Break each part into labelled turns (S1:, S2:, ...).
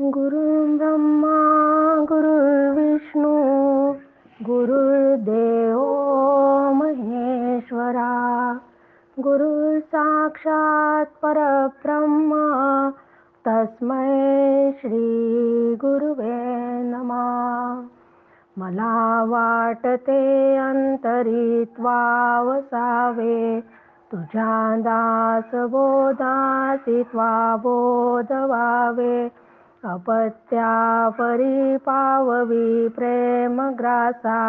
S1: गुरुं ब्रह्मा गुरुर्विष्णु गुरुर्देवो महेश्वरा गुरुसाक्षात् परब्रह्मा तस्मै श्रीगुरुवे नमः। मला वाटते अन्तरित्वा वसावे तुझा दासबोधासि त्वा बोधवावे अपत्या परिपाववी प्रेमग्रासा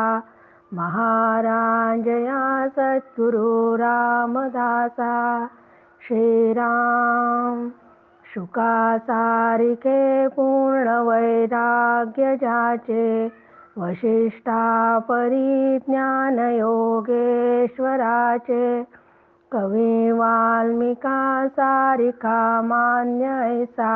S1: महाराजया सद्गुरु रामदासा श्रीराम शुकासारिके पूर्ण वैराग्य जाचे वशिष्ठा परिज्ञान योगेश्वराचे कवी वाल्मिका सारिका मान्य ऐसा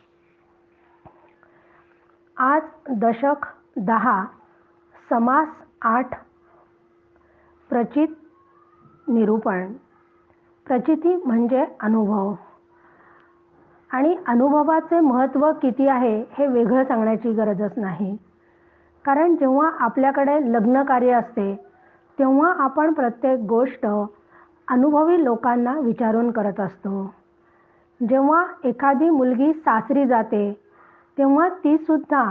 S1: आज दशक दहा समास आठ प्रचित निरूपण. प्रचिती म्हणजे अनुभव. आणि अनुभवाचे महत्त्व किती आहे हे वेगळं सांगण्याची गरजच नाही. कारण जेव्हा आपल्याकडे लग्न कार्य असते तेव्हा आपण प्रत्येक गोष्ट अनुभवी लोकांना विचारून करत असतो. जेव्हा एखादी मुलगी सासरी जाते तेव्हा ती सुद्धा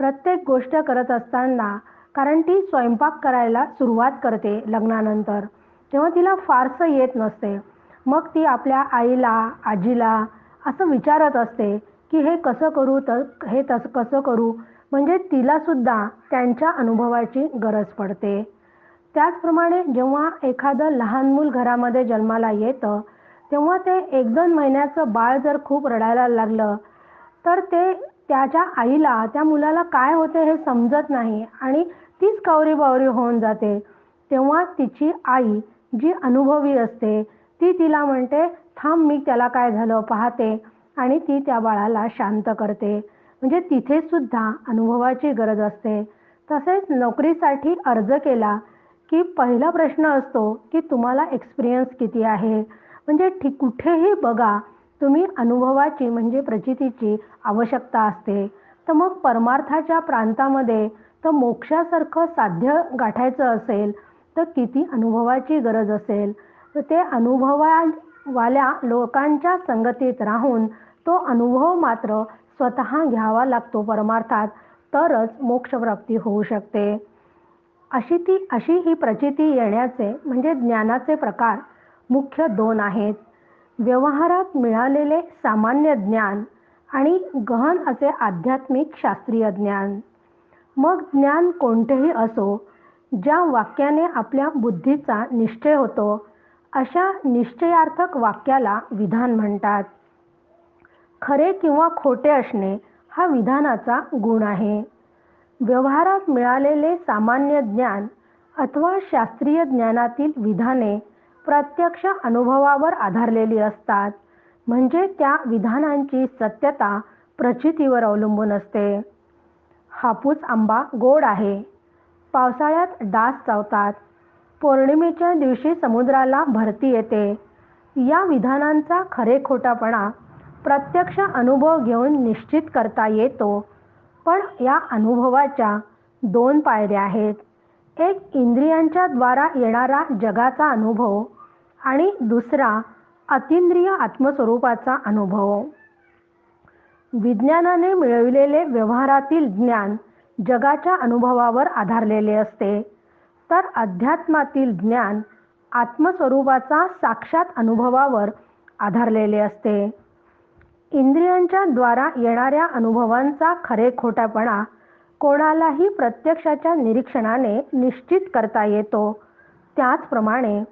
S1: प्रत्येक गोष्ट करत असताना कारण ती स्वयंपाक करायला सुरुवात करते लग्नानंतर. तेव्हा तिला फारसं येत नसते. मग ती आपल्या आईला आजीला असं विचारत असते की हे कसं करू तर हे तसं कसं करू? म्हणजे तिलासुद्धा त्यांच्या अनुभवाची गरज पडते. त्याचप्रमाणे जेव्हा एखादं लहान मूल घरामध्ये जन्माला येतं तेव्हा ते एक दोन महिन्याचं बाळ जर खूप रडायला लागलं तर ते त्याच्या आईला त्या मुलाला काय होते हे समजत नाही आणि तीच कवरी बावरी होऊन जाते. तेव्हा तिची आई जी अनुभवी असते ती तिला म्हणते थांब मी त्याला काय झालं पाहते. आणि ती त्या बाळाला शांत करते. म्हणजे तिथे सुद्धा अनुभवाची गरज असते. तसेच नोकरीसाठी अर्ज केला की पहिला प्रश्न असतो की तुम्हाला एक्सपिरियन्स किती आहे? म्हणजे ठी कुठेही बघा तुम्ही अनुभवाची म्हणजे प्रचितीची आवश्यकता असते. तर मग परमार्थाच्या प्रांतामध्ये तर मोक्षासारखं साध्य गाठायचं असेल तर किती अनुभवाची गरज असेल? तर ते अनुभवावाल्या लोकांच्या संगतीत राहून तो अनुभव मात्र स्वतः घ्यावा लागतो परमार्थात तरच मोक्षप्राप्ती होऊ शकते. अशी ती अशी ही प्रचिती येण्याचे म्हणजे ज्ञानाचे प्रकार मुख्य दोन आहेत. व्यवहारात मिळालेले सामान्य ज्ञान आणि गहन असे आध्यात्मिक शास्त्रीय ज्ञान. मग ज्ञान कोणतेही असो ज्या वाक्याने आपल्या बुद्धीचा निश्चय होतो अशा निश्चयार्थक वाक्याला विधान म्हणतात. खरे किंवा खोटे असणे हा विधानाचा गुण आहे. व्यवहारात मिळालेले सामान्य ज्ञान अथवा शास्त्रीय ज्ञानातील विधाने प्रत्यक्ष अनुभवावर आधारलेली असतात. म्हणजे त्या विधानांची सत्यता प्रचितीवर अवलंबून असते. हापूस आंबा गोड आहे. पावसाळ्यात डास चावतात. पौर्णिमेच्या दिवशी समुद्राला भरती येते. या विधानांचा खरे खोटापणा प्रत्यक्ष अनुभव घेऊन निश्चित करता येतो. पण या अनुभवाच्या दोन पायऱ्या आहेत. एक इंद्रियांच्या द्वारा येणारा जगाचा अनुभव आणि दुसरा अतिंद्रिय आत्मस्वरूपाचा अनुभव. विज्ञानाने मिळविलेले व्यवहारातील ज्ञान जगाच्या अनुभवावर आधारलेले असते तर अध्यात्मातील ज्ञान आत्मस्वरूपाचा साक्षात अनुभवावर आधारलेले असते. इंद्रियांच्या द्वारा येणाऱ्या अनुभवांचा खरे खोटापणा कोणालाही प्रत्यक्षाच्या निरीक्षणाने निश्चित करता येतो. त्याचप्रमाणे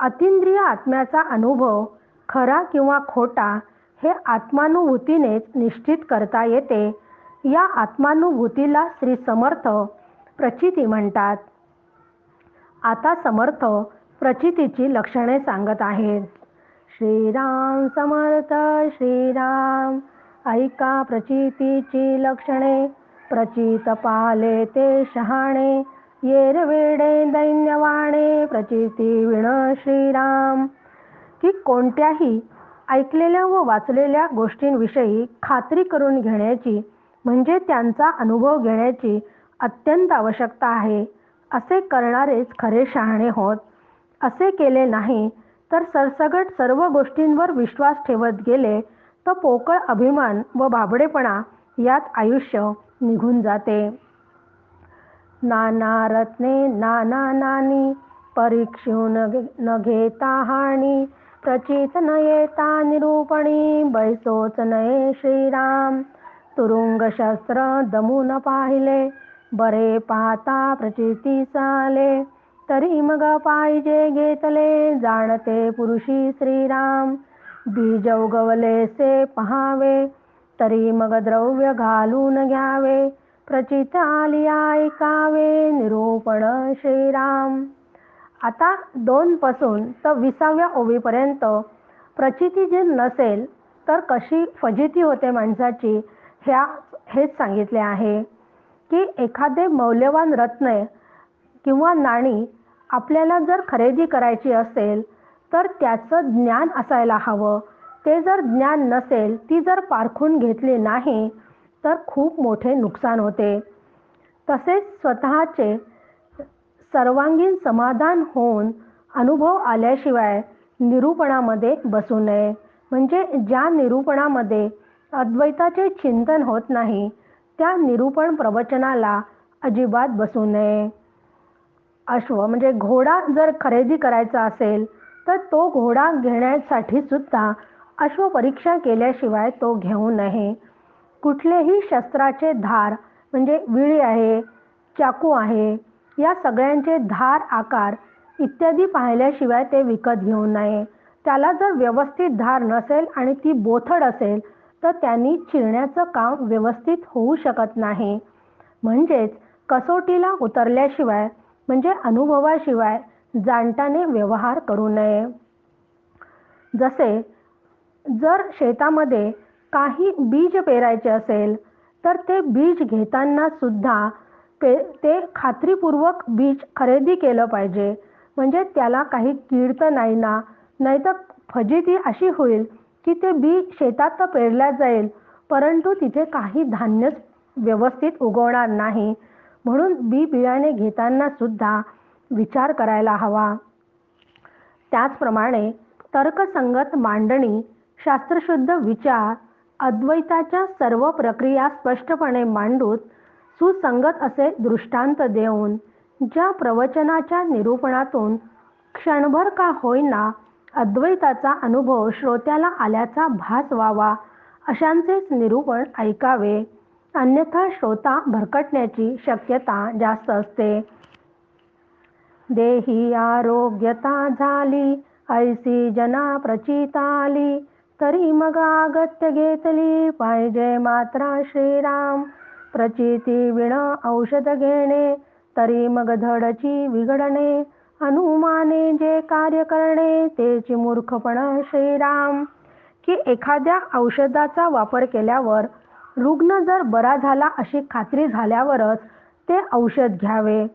S1: अतिंद्रिय आत्म्याचा अनुभव खरा किंवा खोटा हे आत्मानुभूतीनेच निश्चित करता येते. या आत्मानुभूतीला श्री समर्थ प्रचिती म्हणतात. आता समर्थ प्रचितीची लक्षणे सांगत आहेत. श्रीराम समर्थ श्रीराम ऐका प्रचितीची लक्षणे. प्रचित पाले ते शहाणे. येरवेडे दैन्यवाणे प्रचिती विण श्रीराम. की कोणत्याही ऐकलेल्या व वाचलेल्या गोष्टींविषयी खात्री करून घेण्याची म्हणजे त्यांचा अनुभव घेण्याची अत्यंत आवश्यकता आहे. असे करणारेच खरे शहाणे होत. असे केले नाही तर सरसगट सर्व गोष्टींवर विश्वास ठेवत गेले तर पोकळ अभिमान व बाबडेपणा यात आयुष्य निघून जाते. नाना रत्ने नाना नानी परीक्षून न घेता हानी प्रचित न येता निरूपणी बैसोच नये श्रीराम. तुरुंग शस्त्र दमून पाहिले बरे पाहता प्रचिती चाले तरी मग पाहिजे घेतले जाणते पुरुषी श्रीराम. बीज उगवले से पहावे तरी मग द्रव्य घालून घ्यावे. प्रचित आली ऐकावे निरूपण श्रीराम. आता दोन पासून तर विसाव्या ओवीपर्यंत प्रचिती जे नसेल तर कशी फजिती होते माणसाची ह्या हेच सांगितले आहे की एखादे मौल्यवान रत्न किंवा नाणी आपल्याला जर खरेदी करायची असेल तर त्याचं ज्ञान असायला हवं. ते जर ज्ञान नसेल ती जर पारखून घेतली नाही तर खूप मोठे नुकसान होते. तसेच स्वतःचे सर्वांगीण समाधान होऊन अनुभव आल्याशिवाय निरूपणामध्ये बसू नये. म्हणजे ज्या निरूपणामध्ये अद्वैताचे चिंतन होत नाही त्या निरूपण प्रवचनाला अजिबात बसू नये. अश्व म्हणजे घोडा जर खरेदी करायचा असेल तर तो घोडा घेण्यासाठी सुद्धा अश्व परीक्षा केल्याशिवाय तो घेऊ नये. कुठलेही शस्त्राचे धार म्हणजे विळी आहे चाकू आहे या सगळ्यांचे धार आकार इत्यादी पाहिल्याशिवाय ते विकत घेऊ नये. त्याला जर व्यवस्थित धार नसेल आणि ती बोथड असेल तर त्यांनी चिरण्याचं काम व्यवस्थित होऊ शकत नाही. म्हणजेच कसोटीला उतरल्याशिवाय म्हणजे अनुभवाशिवाय जाणताने व्यवहार करू नये. जसे जर शेतामध्ये काही बीज पेरायचे असेल तर ते बीज घेताना सुद्धा पे ते खात्रीपूर्वक बीज खरेदी केलं पाहिजे. म्हणजे त्याला काही कीड तर नाही ना नाही तर फजिती अशी होईल की ते बी शेतात तर पेरल्या जाईल परंतु तिथे काही धान्यच व्यवस्थित उगवणार नाही. म्हणून बी बियाणे घेताना सुद्धा विचार करायला हवा. त्याचप्रमाणे तर्कसंगत मांडणी शास्त्रशुद्ध विचार अद्वैताच्या सर्व प्रक्रिया स्पष्टपणे मांडूत सुसंगत असे दृष्टांत देऊन ज्या प्रवचनाच्या निरूपणातून क्षणभर का होईना अद्वैताचा अनुभव श्रोत्याला आल्याचा भास व्हावा अशांचेच निरूपण ऐकावे. अन्यथा श्रोता भरकटण्याची शक्यता जास्त असते. देही आरोग्यता झाली ऐसी जना प्रचिताली तरी मग अगत्य घेतली पाहिजे मात्रा श्रीराम. प्रचिती विण औषध घेणे तरी मग धडची विघडणे अनुमाने जे कार्य करणे तेची मूर्खपण श्रीराम. की एखाद्या औषधाचा वापर केल्यावर रुग्ण जर बरा झाला अशी खात्री झाल्यावरच ते औषध घ्यावे.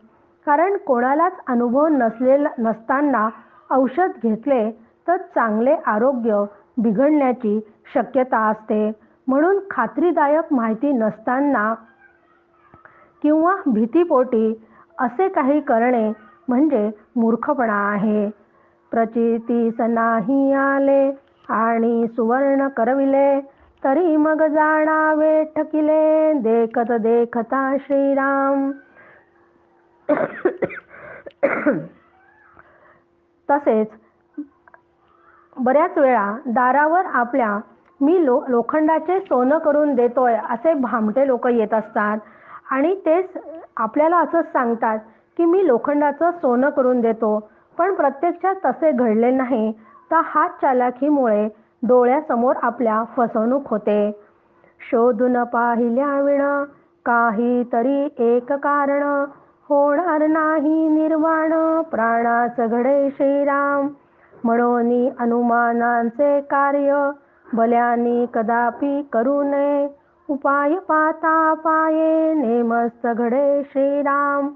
S1: कारण कोणालाच अनुभव नसलेला नसताना औषध घेतले तर चांगले आरोग्य बिघडण्याची शक्यता असते. म्हणून खात्रीदायक माहिती नसताना किंवा भीतीपोटी असे काही करणे म्हणजे मूर्खपणा आहे. प्रचितीस नाही आले आणि सुवर्ण करविले तरी मग जाणावे ठकिले देखत देखता श्रीराम. तसेच बऱ्याच वेळा दारावर आपल्या मी लो लोखंडाचे सोनं करून देतोय असे भामटे लोक येत असतात. आणि तेच आपल्याला असंच सांगतात की मी लोखंडाचं सोनं करून देतो पण प्रत्यक्षात तसे घडले नाही. तर हात चालाखीमुळे डोळ्यासमोर आपल्या फसवणूक होते. शोधून पाहिल्या विण काही तरी एक कारण. होणार नाही निर्वाण प्राणास घडे श्रीराम. म्हणून अनुमानांचे कार्य बल्यानी कदापि करू नये. उपाय पाता पाये नेमस्त घडे श्रीराम.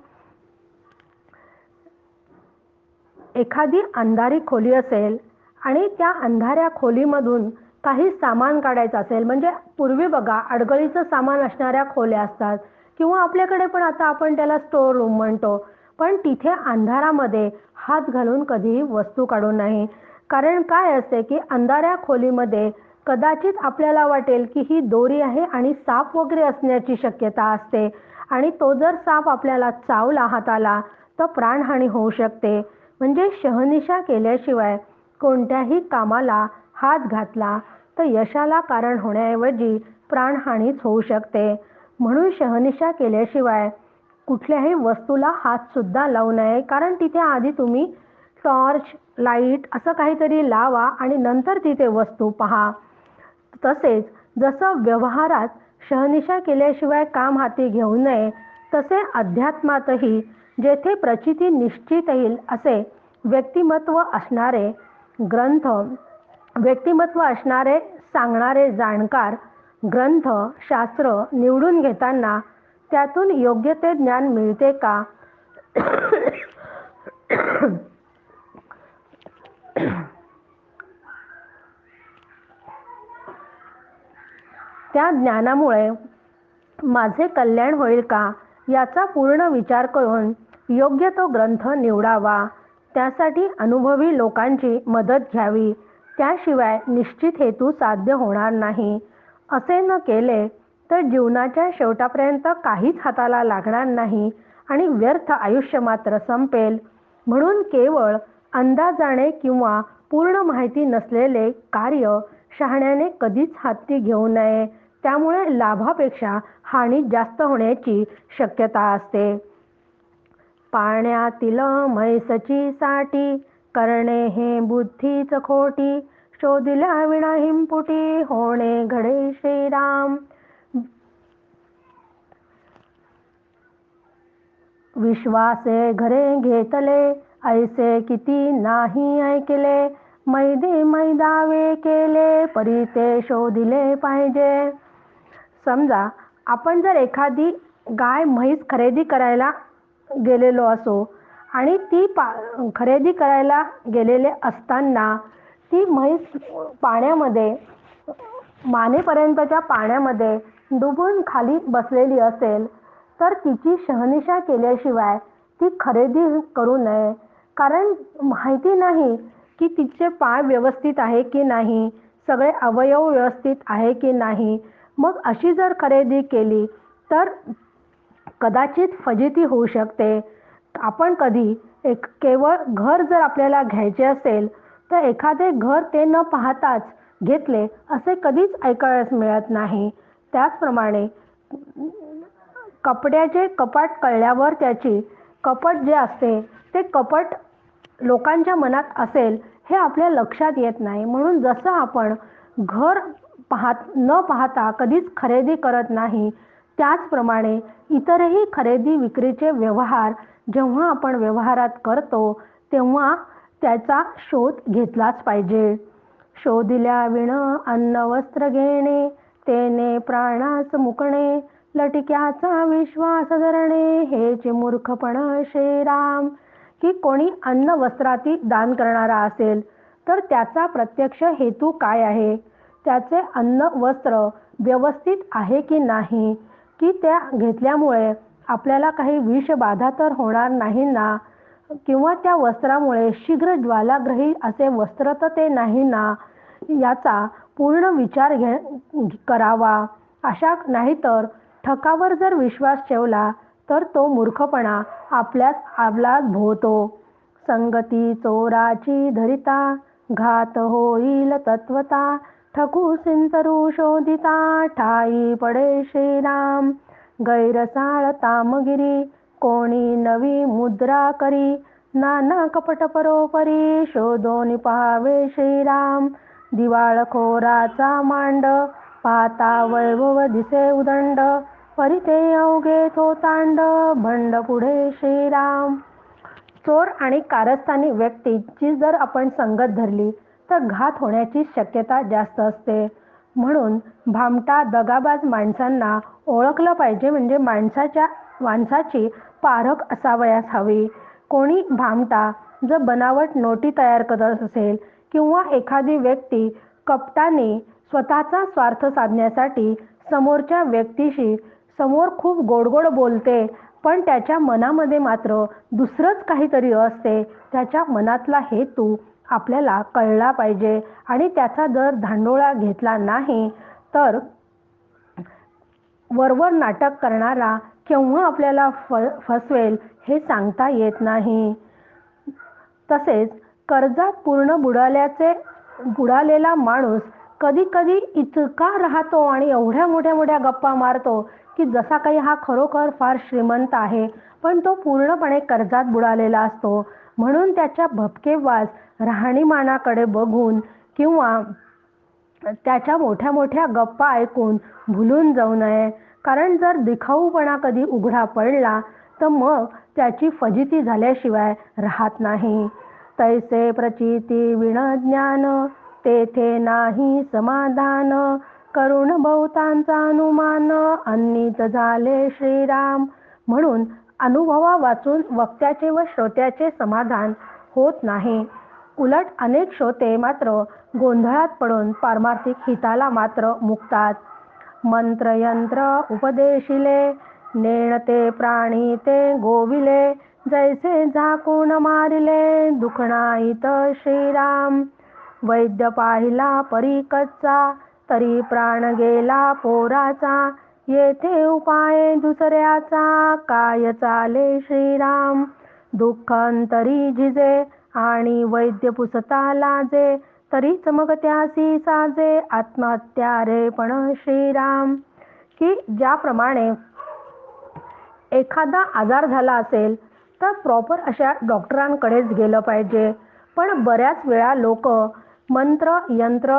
S1: एखादी अंधारी खोली असेल आणि त्या अंधाऱ्या खोलीमधून काही सामान काढायचं असेल म्हणजे पूर्वी बघा अडगळीचं सामान असणाऱ्या खोल्या असतात किंवा आपल्याकडे पण आता आपण त्याला स्टोर रूम म्हणतो. पण तिथे अंधारामध्ये हात घालून कधीही वस्तू काढू नाही. कारण काय असते की अंधाऱ्या खोलीमध्ये कदाचित आपल्याला वाटेल की ही दोरी आहे आणि साप वगैरे असण्याची शक्यता असते. आणि तो जर साप आपल्याला चावला हाताला तर प्राणहानी होऊ शकते. म्हणजे शहनिशा केल्याशिवाय कोणत्याही कामाला हात घातला तर यशाला कारण होण्याऐवजी प्राणहानीच होऊ शकते. म्हणून शहनिशा केल्याशिवाय कुठल्याही वस्तूला हात सुद्धा लावू नये. कारण तिथे आधी तुम्ही टॉर्च लाइट असं काहीतरी लावा आणि नंतर तिथे वस्तू पहा. तसेच जसं व्यवहारात शहनिशा केल्याशिवाय काम हाती घेऊ नये तसे अध्यात्मातही जेथे प्रचिती निश्चित येईल असे व्यक्तिमत्व असणारे ग्रंथ व्यक्तिमत्व असणारे सांगणारे जाणकार ग्रंथ शास्त्र निवडून घेताना त्यातून योग्य ते ज्ञान मिळते का? त्या ज्ञानामुळे माझे कल्याण होईल का? याचा पूर्ण विचार करून योग्य तो ग्रंथ निवडावा. त्यासाठी अनुभवी लोकांची मदत घ्यावी. त्याशिवाय निश्चित हेतू साध्य होणार नाही. असे न केले तर जीवनाच्या शेवटापर्यंत काहीच हाताला लागणार नाही आणि व्यर्थ आयुष्य मात्र संपेल. म्हणून केवळ अंदाजाने किंवा पूर्ण माहिती नसलेले कार्य शहाण्याने कधीच हाती घेऊ नये. त्यामुळे लाभापेक्षा हानी जास्त होण्याची शक्यता असते. पाण्यातील म्हैसची साठी करणे हे बुद्धीच खोटी शोधिल्या विणा हिंपुटी होणे घडे श्रीराम. विश्वासे घरे घेतले ऐसे किती नाही ऐकले. मैदे मैदावे केले परी ते शोधिले पाहिजे. समजा आपण जर एखादी गाय म्हैस खरेदी करायला गेलेलो असो आणि ती पा खरेदी करायला गेलेले असताना ती म्हैस पाण्यामध्ये मानेपर्यंतच्या पाण्यामध्ये डुबून खाली बसलेली असेल तर तिची शहनिशा केल्याशिवाय ती खरेदी करू नये. कारण माहिती नाही की तिचे पाय व्यवस्थित आहे की नाही सगळे अवयव व्यवस्थित आहे की नाही. मग अशी जर खरेदी केली तर कदाचित फजिती होऊ शकते. आपण कधी एक केवळ घर जर आपल्याला घ्यायचे असेल तर एखादे घर ते न पाहताच घेतले असे कधीच ऐकायला मिळत नाही. त्याचप्रमाणे कपड्याचे कपाट कळल्यावर त्याची कपट जे असते ते कपट लोकांच्या मनात असेल हे आपल्या लक्षात येत नाही. म्हणून जसं आपण घर पाहत न पाहता कधीच खरेदी करत नाही त्याचप्रमाणे इतरही खरेदी विक्रीचे व्यवहार जेव्हा आपण व्यवहारात करतो तेव्हा त्याचा शोध घेतलाच पाहिजे. शोधिल्या विण अन्न वस्त्र घेणे तेने प्राणास मुकणे लटिक्याचा विश्वास धरणे हेच मूर्खपण श्रीराम की कोणी अन्न वस्त्राती दान करणारा असेल तर त्याचा प्रत्यक्ष हेतू काय आहे? त्याचे अन्न वस्त्र व्यवस्थित आहे की नाही? की त्या घेतल्यामुळे आपल्याला काही विषबाधा तर होणार नाही ना? किंवा त्या वस्त्रामुळे शीघ्र ज्वालाग्रही असे वस्त्र तर ते नाही ना? याचा पूर्ण विचार घे करावा. अशा नाहीतर ठकावर जर विश्वास ठेवला तर तो मूर्खपणा आपल्याच आपलाच भोवतो. संगती चोराची धरिता घात होईल तत्वता. ठकू सिंतरू शोधिता ठाई पडे श्रीराम. गैरसाळ तामगिरी कोणी नवी मुद्रा करी. नाना कपट परोपरी शोधोनी पहावे श्रीराम. दिवाळखोराचा मांड पाता वैभव दिसे उदंड परिते अवघे थोतांड भंड पुढे श्रीराम. चोर आणि कारस्थानी व्यक्तीची जर आपण संगत धरली तर घात होण्याची शक्यता जास्त असते. म्हणून भामटा दगाबाज माणसांना ओळखलं पाहिजे म्हणजे माणसाच्या माणसाची पारख असावयास हवी. कोणी भामटा जर बनावट नोटी तयार करत असेल किंवा एखादी व्यक्ती कपटाने स्वतःचा स्वार्थ साधण्यासाठी समोरच्या व्यक्तीशी समोर खूप गोडगोड बोलते पण त्याच्या मनामध्ये मात्र दुसरंच काहीतरी असते. त्याच्या मनातला हेतू आपल्याला कळला पाहिजे आणि त्याचा जर धांडोळा घेतला नाही तर वरवर नाटक करणारा केव्हा आपल्याला फ फसवेल हे सांगता येत नाही. तसेच कर्जात पूर्ण बुडाल्याचे बुडालेला माणूस कधी कधी इतका राहतो आणि एवढ्या मोठ्या मोठ्या गप्पा मारतो की जसा काही हा खरोखर फार श्रीमंत आहे पण तो पूर्णपणे कर्जात बुडालेला असतो. म्हणून त्याच्या भपकेवास राहणीमानाकडे बघून किंवा त्याच्या मोठ्या मोठ्या गप्पा ऐकून भुलून जाऊ नये. कारण जर दिखाऊपणा कधी उघडा पडला तर मग त्याची फजिती झाल्याशिवाय राहत नाही. तैसे प्रचिती विणज्ञान तेथे नाही समाधान. करुण बहुतांचा अनुमान. अन्नित झाले श्रीराम. म्हणून अनुभवा वाचून वक्त्याचे व श्रोत्याचे समाधान होत नाही. उलट अनेक श्रोते मात्र गोंधळात पडून पारमार्थिक हिताला मात्र मुक्तात. मंत्र यंत्र उपदेशिले नेणते प्राणी ते गोविले जैसे झाकून मारिले दुखणाईत श्रीराम. वैद्य पाहिला परी कच्चा तरी प्राण गेला पोराचा. येथे उपाय दुसऱ्याचा काय चाले श्रीराम? दुःख अंतरी झिजे आणि वैद्य पुसता लाजे तरी चमकत्यासी साजे. आत्महत्या रे पण श्रीराम. की ज्याप्रमाणे एखादा आजार झाला असेल तर प्रॉपर अशा डॉक्टरांकडेच गेलं पाहिजे. पण बऱ्याच वेळा लोक मंत्र यंत्र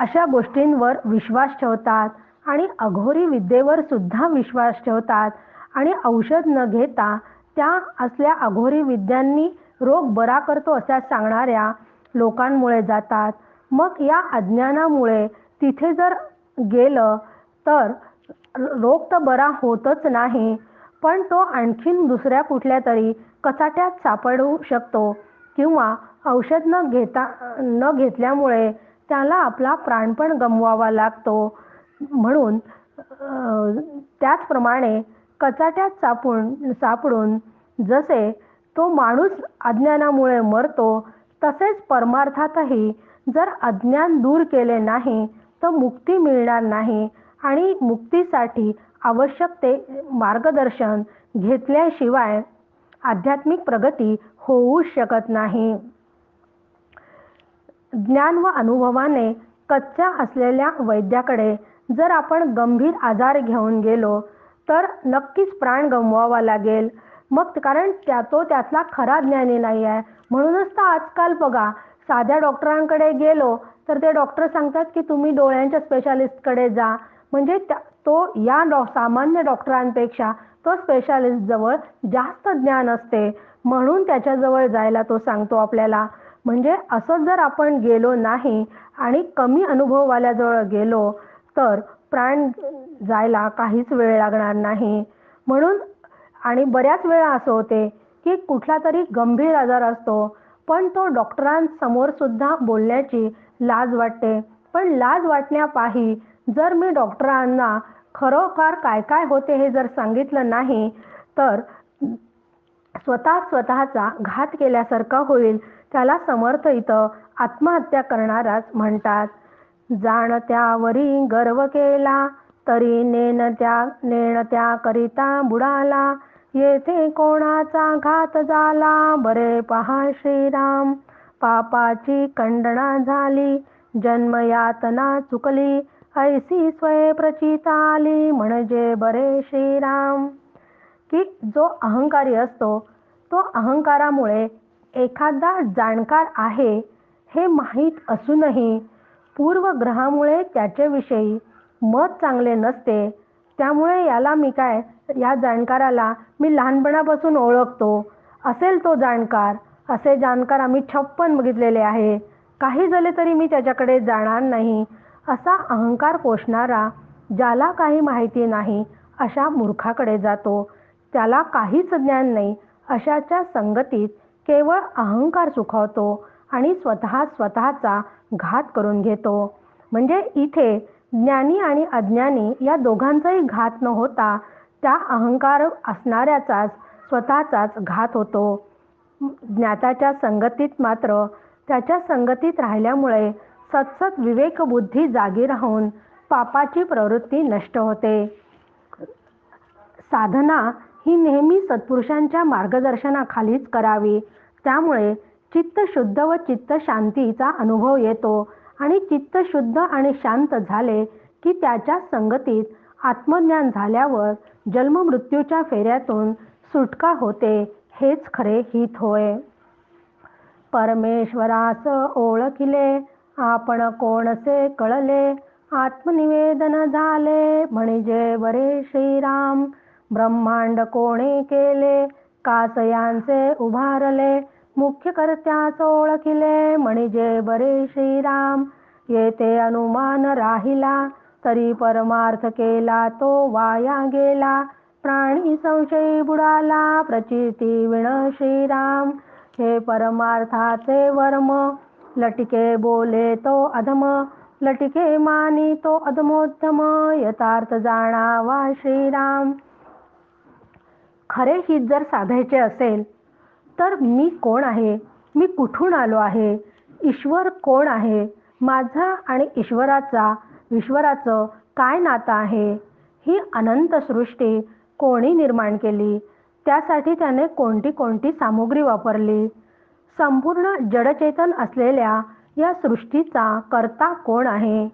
S1: अशा गोष्टींवर विश्वास ठेवतात आणि अघोरी विद्येवर सुद्धा विश्वास ठेवतात. आणि औषध न घेता त्या असल्या अघोरी विद्यांनी रोग बरा करतो अशा सांगणाऱ्या लोकांमुळे जातात. मग या अज्ञानामुळे तिथे जर गेलं तर रोग तर बरा होतच नाही पण तो आणखीन दुसऱ्या कुठल्या तरी कचाट्यात सापडू शकतो. किंवा औषध न घेता न घेतल्यामुळे त्याला आपला प्राण पण गमवावा लागतो. म्हणून त्याचप्रमाणे कचाट्यात सापून सापडून जसे तो माणूस अज्ञानामुळे मरतो तसेच परमार्थातही जर अज्ञान दूर केले नाही तर मुक्ती मिळणार नाही आणि मुक्तीसाठी आवश्यक ते मार्गदर्शन घेतल्याशिवाय आध्यात्मिक प्रगती होऊ शकत नाही. ज्ञान व अनुभवाने कच्च्या असलेल्या वैद्याकडे जर आपण गंभीर आजार घेऊन गेलो तर नक्कीच प्राण गमवावा लागेल. मग कारण त्या तो त्यातला खरा ज्ञानी नाही आहे. म्हणूनच तर आजकाल बघा साध्या डॉक्टरांकडे गेलो तर ते डॉक्टर सांगतात की तुम्ही डोळ्यांच्या स्पेशालिस्टकडे जा. म्हणजे तो या डॉ सामान्य डॉक्टरांपेक्षा तो स्पेशालिस्ट जवळ जास्त ज्ञान असते. म्हणून त्याच्याजवळ जायला तो सांगतो आपल्याला म्हणजे असं जर आपण गेलो नाही आणि कमी अनुभववाल्याजवळ गेलो तर प्राण जायला काहीच वेळ लागणार नाही. म्हणून आणि बऱ्याच वेळा असं होते की कुठला तरी गंभीर आजार असतो पण तो डॉक्टरांसमोर सुद्धा बोलण्याची लाज वाटते. पण लाज वाटण्यापाही जर मी डॉक्टरांना खरोखर काय काय होते हे जर सांगितलं नाही तर स्वतः स्वतःचा घात केल्यासारखा होईल. त्याला समर्थ इथं आत्महत्या करणाराच म्हणतात. जाणत्यावरी गर्व केला तरी नेण त्या नेण त्या करिता बुडाला. येथे कोणाचा घात झाला? बरे पहा श्रीराम. पापाची खंडणा झाली जन्मयातना चुकली. ऐसी स्वयं प्रचिताली म्हणजे बरे श्रीराम. की जो अहंकारी असतो तो अहंकारामुळे एखादा जाणकार आहे हे माहीत असूनही पूर्वग्रहामुळे त्याच्याविषयी मत चांगले नसते. त्यामुळे याला मी काय या जाणकाराला मी लहानपणापासून ओळखतो. असेल तो जाणकार असे जाणकार आम्ही छप्पन बघितलेले आहे. काही झाले तरी मी त्याच्याकडे जाणार नाही. असा अहंकार पोषणारा ज्याला काही माहिती नाही अशा मूर्खाकडे जातो. त्याला काहीच ज्ञान नाही अशाच्या संगतीत केवळ अहंकार सुखावतो आणि स्वतः स्वतःचा घात करून घेतो. म्हणजे इथे ज्ञानी आणि अज्ञानी या दोघांचाही घात न होता त्या अहंकार असणाऱ्याचाच स्वतःचाच घात होतो. ज्ञाताच्या संगतीत मात्र त्याच्या संगतीत राहिल्यामुळे सतसत विवेकबुद्धी जागी राहून पापाची प्रवृत्ती नष्ट होते. साधना ही नेहमी सत्पुरुषांच्या मार्गदर्शनाखालीच करावी. त्यामुळे चित्त शुद्ध व चित्त शांतीचा अनुभव येतो आणि चित्त शुद्ध आणि शांत झाले की त्याच्या संगतीत आत्मज्ञान झाल्यावर जन्ममृत्यूच्या फेऱ्यातून सुटका होते हेच खरे हित होय. परमेश्वरास ओळखिले आपण कोणसे कळले? आत्मनिवेदन झाले म्हणजे बरे श्रीराम. ब्रह्मांड कोणी केले? कासयांचे उभारले. मुख्य कर्त्यास ओळखिले म्हणजे बरे श्रीराम. येते अनुमान राहिला. तरी परमार्थ केला. तो वाया गेला. प्राणी संशयी बुडाला. प्रचिती विण श्रीराम. हे परमार्थाचे वर्म. लटिके बोले तो अधम. लटिके मानी तो अधमोद्धम यथार्थ जाणावा श्रीराम. खरे हित जर साधायचे असेल तर मी कोण आहे? मी कुठून आलो आहे? ईश्वर कोण आहे? माझा आणि ईश्वराचा ईश्वराचं काय नातं आहे? ही अनंत सृष्टी कोणी निर्माण केली? त्यासाठी त्याने कोणती कोणती सामुग्री वापरली? संपूर्ण जडचेतन असलेल्या या सृष्टीचा कर्ता कोण आहे?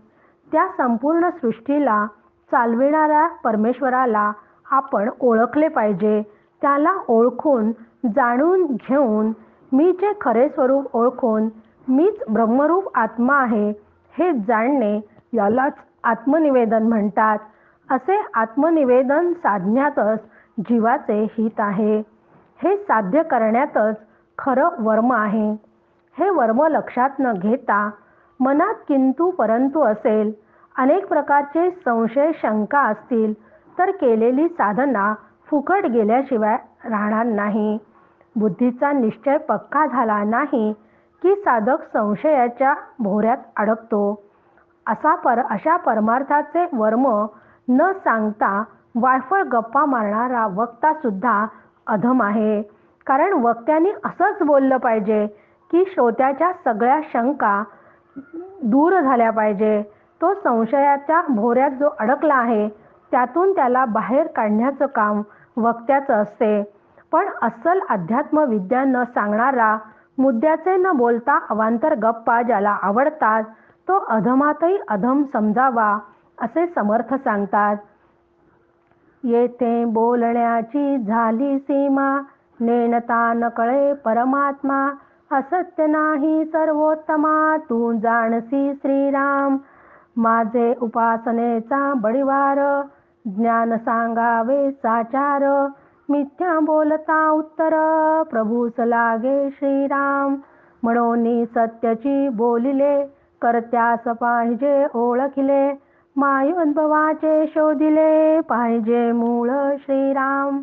S1: त्या संपूर्ण सृष्टीला चालविणाऱ्या परमेश्वराला आपण ओळखले पाहिजे. त्याला ओळखून जाणून घेऊन मी जे खरे स्वरूप ओळखून मीच ब्रह्मरूप आत्मा आहे हे जाणणे यालाच आत्मनिवेदन म्हणतात. असे आत्मनिवेदन साधण्यातच जीवाचे हित आहे. हे साध्य करण्यातच खरं वर्म आहे. हे वर्म लक्षात न घेता मनात किंतु परंतु असेल अनेक प्रकारचे संशय शंका असतील तर केलेली साधना फुकट गेल्याशिवाय राहणार नाही. बुद्धीचा निश्चय पक्का झाला नाही की साधक संशयाच्या भोऱ्यात अडकतो. असा पर अशा परमार्थाचे वर्म न सांगता वायफळ गप्पा मारणारा वक्ता सुद्धा अधम आहे. कारण वक्त्याने असंच बोललं पाहिजे की श्रोत्याच्या सगळ्या शंका दूर झाल्या पाहिजे. तो संशयाच्या भोऱ्यात जो अडकला आहे त्यातून त्याला बाहेर काढण्याचं काम वक्त्याचं असते. पण अस्सल अध्यात्म विद्या न सांगणारा मुद्द्याचे न बोलता अवांतर गप्पा ज्याला आवडतात तो अधमातही अधम समजावा असे समर्थ सांगतात. येथे बोलण्याची झाली सीमा नेणता नकळे परमात्मा असत्य नाही सर्वोत्तमा तू जाणसी श्रीराम. माझे उपासनेचा बळीवार ज्ञान सांगावे साचार. मिथ्या बोलता उत्तर. प्रभूस लागे श्रीराम. म्हणून सत्यची बोलिले. करत्यास पाहिजे ओळखिले. मायोद्भवाचे शोधिले. पाहिजे मूळ श्रीराम.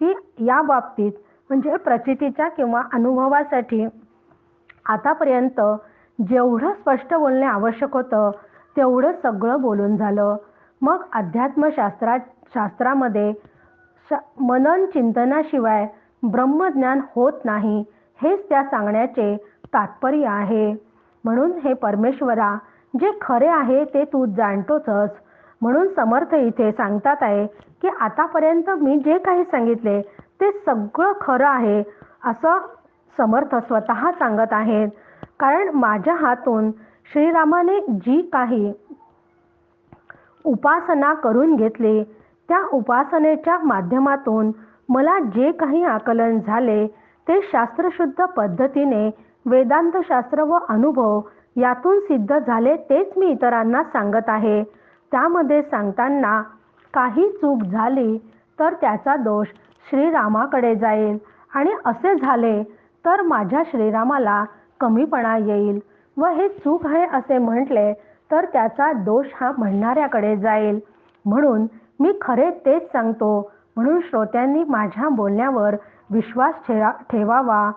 S1: की या बाबतीत म्हणजे प्रचितीच्या किंवा अनुभवासाठी आतापर्यंत जेवढं स्पष्ट बोलणे आवश्यक होतं तेवढं सगळं बोलून झालं. मग अध्यात्मशास्त्रा शास्त्रामध्ये श मनन चिंतनाशिवाय ब्रह्मज्ञान होत नाही हेच त्या सांगण्याचे तात्पर्य आहे. म्हणून हे परमेश्वरा जे खरे आहे ते तू जाणतोच म्हणून समर्थ इथे सांगतात आहे की आतापर्यंत मी जे काही सांगितले ते सगळं खरं आहे असं समर्थ स्वतः सांगत आहेत. कारण माझ्या हातून श्रीरामाने जी काही उपासना करून घेतली. त्या उपासनेच्या माध्यमातून मला जे काही आकलन झाले ते शास्त्रशुद्ध पद्धतीने वेदांतशास्त्र व अनुभव यातून सिद्ध झाले तेच मी इतरांना सांगत आहे. त्यामध्ये सांगताना काही चूक झाली तर त्याचा दोष श्रीरामाकडे जाईल. आणि असे झाले तर माझ्या श्रीरामाला कमीपणा येईल. व हे चूक आहे असे म्हटले तर त्याचा दोष हा म्हणणाऱ्याकडे जाईल. म्हणून मी खरे तेच सांगतो. म्हणून श्रोत्यांनी माझ्या बोलण्यावर विश्वास ठेवा ठेवावा.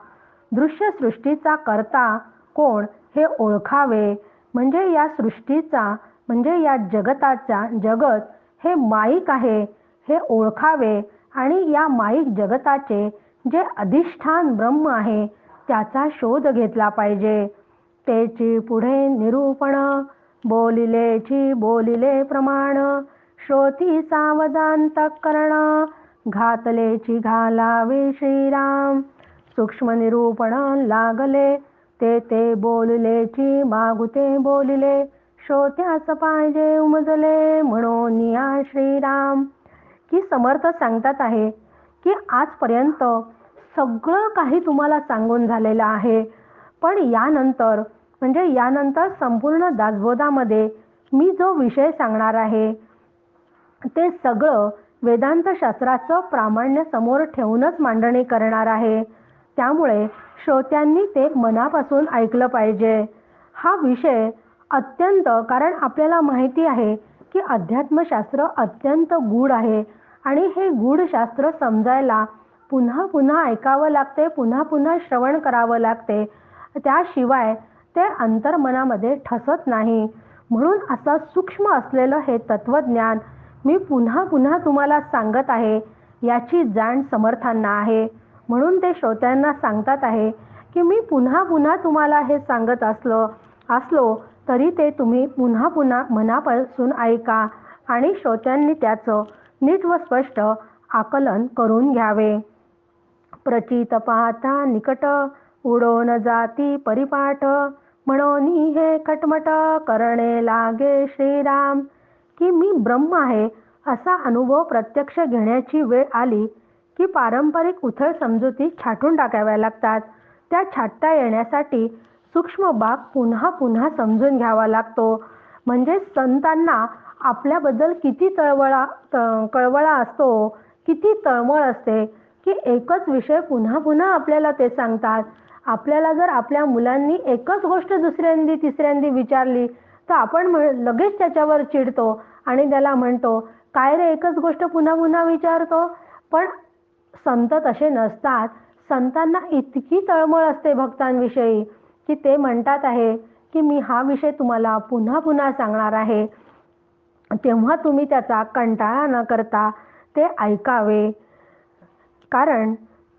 S1: दृश्यसृष्टीचा करता कोण हे ओळखावे. म्हणजे या सृष्टीचा म्हणजे या जगताचा जगत हे माईक आहे हे ओळखावे. आणि या माईक जगताचे जे अधिष्ठान ब्रह्म आहे त्याचा शोध घेतला पाहिजे. तेची पुढे निरूपण बोलिलेची बोलिले प्रमाण. श्रोती सावधांत करण घातलेची घालावे श्रीराम. सूक्ष्म निरूपण लागले ते ते बोललेची मागुते बोलिले. श्रोत्यास पाहिजे उमजले म्हणून या श्रीराम. की समर्थ सांगतात आहे की आजपर्यंत सगळं काही तुम्हाला सांगून झालेलं आहे. पण यानंतर म्हणजे यानंतर संपूर्ण दासबोधामध्ये मी जो विषय सांगणार आहे ते सगळं वेदांत शास्त्राचं प्रामाण्य समोर ठेवूनच मांडणी करणार आहे. त्यामुळे श्रोत्यांनी ते मनापासून ऐकलं पाहिजे. हा विषय अत्यंत कारण आपल्याला माहिती आहे की अध्यात्मशास्त्र अत्यंत गूढ आहे आणि हे गूढ शास्त्र समजायला पुन्हा पुन्हा ऐकावं लागते पुन्हा पुन्हा श्रवण करावं लागते. त्याशिवाय ते अंतर्मनामध्ये ठसत नाही. म्हणून असं सूक्ष्म असलेलं हे तत्वज्ञान मी पुन्हा पुन्हा तुम्हाला सांगत आहे याची जाण समर्थांना आहे. म्हणून ते श्रोत्यांना सांगतात आहे की मी पुन्हा पुन्हा तुम्हाला हे सांगत असलो असलो तरी ते तुम्ही पुन्हा पुन्हा मनापासून ऐका आणि श्रोत्यांनी त्याचं नीट व स्पष्ट आकलन करून घ्यावे. प्रचित पाहता निकट उडोन जाती परिपाठ म्हणून हे खटमट करणे लागे श्रीराम. की मी ब्रह्म आहे असा अनुभव प्रत्यक्ष घेण्याची वेळ आली की पारंपरिक उथळ समजुती छाटून टाकाव्या लागतात. त्या छाटता येण्यासाठी सूक्ष्म बाग पुन्हा पुन्हा समजून घ्यावा लागतो. म्हणजे संतांना आपल्याबद्दल किती तळवळा कळवळा असतो किती तळमळ असते की एकच विषय पुन्हा पुन्हा आपल्याला ते सांगतात. आपल्याला जर आपल्या मुलांनी एकच गोष्ट दुसऱ्यांदी तिसऱ्यांदी विचारली तर आपण लगेच त्याच्यावर चिडतो आणि त्याला म्हणतो काय रे एकच गोष्ट पुन्हा पुन्हा विचारतो? पण संत तसे नसतात. संतांना इतकी तळमळ असते भक्तांविषयी की ते म्हणतात आहे की मी हा विषय तुम्हाला पुन्हा पुन्हा सांगणार आहे. तेव्हा तुम्ही त्याचा कंटाळा न करता ते ऐकावे. कारण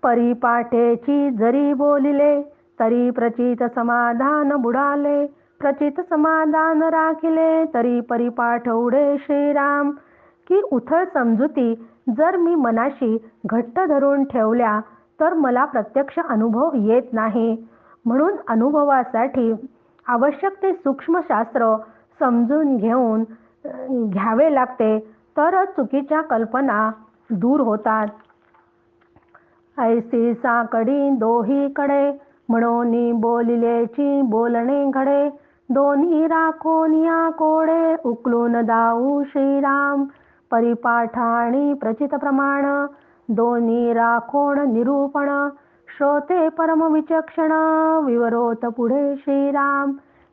S1: परिपाठेची जरी बोलिले तरी प्रचित समाधान बुडाले. प्रचित समाधान राखिले तरी परिपाठ उडे श्रीराम. की उथळ समजुती जर मी मनाशी घट्ट धरून ठेवल्या तर मला प्रत्यक्ष अनुभव येत नाही. म्हणून अनुभवासाठी आवश्यक ते सूक्ष्मशास्त्र समजून घेऊन घ्यावे लागते तरच चुकीच्या कल्पना दूर होतात. ऐसी साकडी दोहीकडे म्हणून बोलिलेची बोलणे घडे। दोन्ही राखोनिया कोडे उकलून दाऊ श्रीराम। परिपाठाणी प्रचित प्रमाण दोन्ही राखोण निरूपण। श्रोते परम विचक्षण विवरोत पुढे श्रीराम।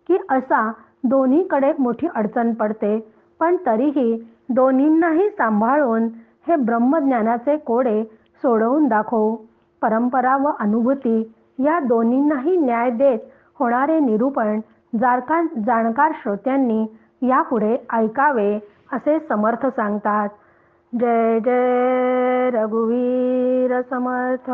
S1: की असा दोन्हीकडे मोठी अडचण पडते पण तरीही दोन्हींनाही सांभाळून हे ब्रह्मज्ञानाचे कोडे सोडवून दाखवू. परंपरा व अनुभूती या दोन्हींनाही न्याय देत होणारे निरूपण जारका जाणकार श्रोत्यांनी यापुढे ऐकावे असे समर्थ सांगतात. जय जय रघुवीर समर्थ!